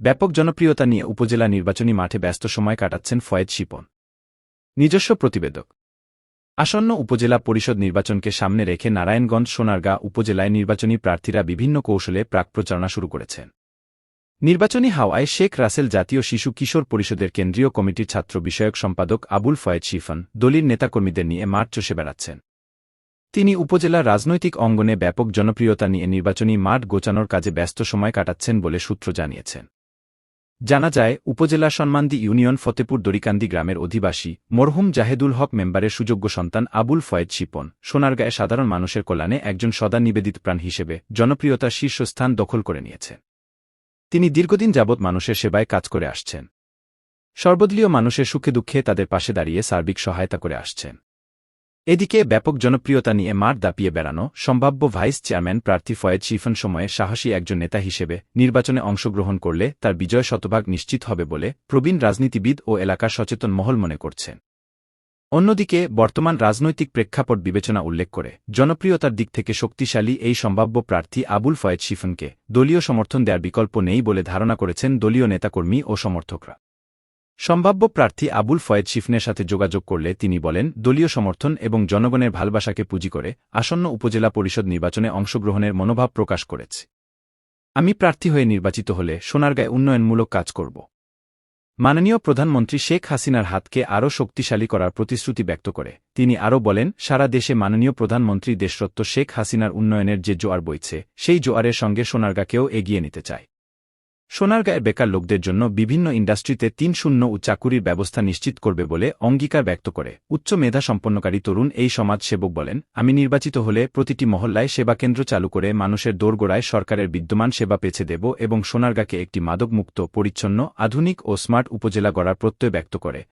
ব্যাপক জনপ্রিয়তা নিয়ে উপজেলা নির্বাচনী মাঠে ব্যস্ত সময় কাটাচ্ছেন ফয়েজ শিপন। নিজস্ব প্রতিবেদক। আসন্ন উপজেলা পরিষদ নির্বাচনকে সামনে রেখে নারায়ণগঞ্জ সোনারগাঁ উপজেলায় নির্বাচনী প্রার্থীরা বিভিন্ন কৌশলে প্রাক প্রচারণা শুরু করেছেন। নির্বাচনী হাওয়ায় শেখ রাসেল জাতীয় শিশু কিশোর পরিষদের কেন্দ্রীয় কমিটির ছাত্র বিষয়ক সম্পাদক আবুল ফয়েদ শিফন দলির নেতাকর্মীদের নিয়ে মাঠ চষে বেড়াচ্ছেন। তিনি উপজেলার রাজনৈতিক অঙ্গনে ব্যাপক জনপ্রিয়তা নিয়ে নির্বাচনী মাঠ গোচানোর কাজে ব্যস্ত সময় কাটাচ্ছেন বলে সূত্র জানিয়েছেন। জানা যায়, উপজেলা সম্মান্দি ইউনিয়ন ফতেপুর দরিকান্দি গ্রামের অধিবাসী মরহুম জাহেদুল হক মেম্বারের সুযোগ্য সন্তান আবুল ফয়েদ শিপন, সোনারগাঁয়ে সাধারণ মানুষের কল্যাণে একজন সদা নিবেদিত প্রাণ হিসেবে জনপ্রিয়তার শীর্ষস্থান দখল করে নিয়েছে তিনি দীর্ঘদিন যাবৎ মানুষের সেবায় কাজ করে আসছেন। সর্বদলীয় মানুষের সুখে দুঃখে তাদের পাশে দাঁড়িয়ে সার্বিক সহায়তা করে আসছেন। এদিকে ব্যাপক জনপ্রিয়তা নিয়ে মার দাপিয়ে বেড়ানো সম্ভাব্য ভাইস চেয়ারম্যান প্রার্থী ফয়েদ শিফন সময়ে সাহসী একজন নেতা হিসেবে নির্বাচনে অংশগ্রহণ করলে তার বিজয় শতভাগ নিশ্চিত হবে বলে প্রবীণ রাজনীতিবিদ ও এলাকার সচেতন মহল মনে করছেন অন্যদিকে, বর্তমান রাজনৈতিক প্রেক্ষাপট বিবেচনা উল্লেখ করে জনপ্রিয়তার দিক থেকে শক্তিশালী এই সম্ভাব্য প্রার্থী আবুল ফয়েদ শিফনকে দলীয় সমর্থন দেওয়ার বিকল্প নেই বলে ধারণা করেছেন দলীয় নেতাকর্মী ও সমর্থকরা। সম্ভাব্য প্রার্থী আবুল ফয়েদ শিফনের সাথে যোগাযোগ করলে তিনি বলেন, দলীয় সমর্থন এবং জনগণের ভালবাসাকে পুঁজি করে আসন্ন উপজেলা পরিষদ নির্বাচনে অংশগ্রহণের মনোভাব প্রকাশ করেছে। আমি প্রার্থী হয়ে নির্বাচিত হলে সোনারগাঁয় উন্নয়নমূলক কাজ করব। মাননীয় প্রধানমন্ত্রী শেখ হাসিনার হাতকে আরও শক্তিশালী করার প্রতিশ্রুতি ব্যক্ত করে। তিনি আরও বলেন, সারা দেশে মাননীয় প্রধানমন্ত্রী দেশরত্ব শেখ হাসিনার উন্নয়নের যে জোয়ার বইছে, সেই জোয়ারের সঙ্গে সোনারগাঁকেও এগিয়ে নিতে চায় সোনারগাঁয়ের বেকার লোকদের জন্য বিভিন্ন ইন্ডাস্ট্রিতে তিন শূন্য ও চাকুরির ব্যবস্থা নিশ্চিত করবে বলে অঙ্গীকার ব্যক্ত করে। উচ্চ মেধা সম্পন্নকারী তরুণ এই সমাজ সেবক বলেন, আমি নির্বাচিত হলে প্রতিটি মহল্লায় সেবা কেন্দ্র চালু করে মানুষের দোরগোড়ায় সরকারের বিদ্যমান সেবা পেছে দেব এবং সোনারগাঁকে একটি মাদকমুক্ত, পরিচ্ছন্ন, আধুনিক ও স্মার্ট উপজেলা গড়ার প্রত্যয় ব্যক্ত করে।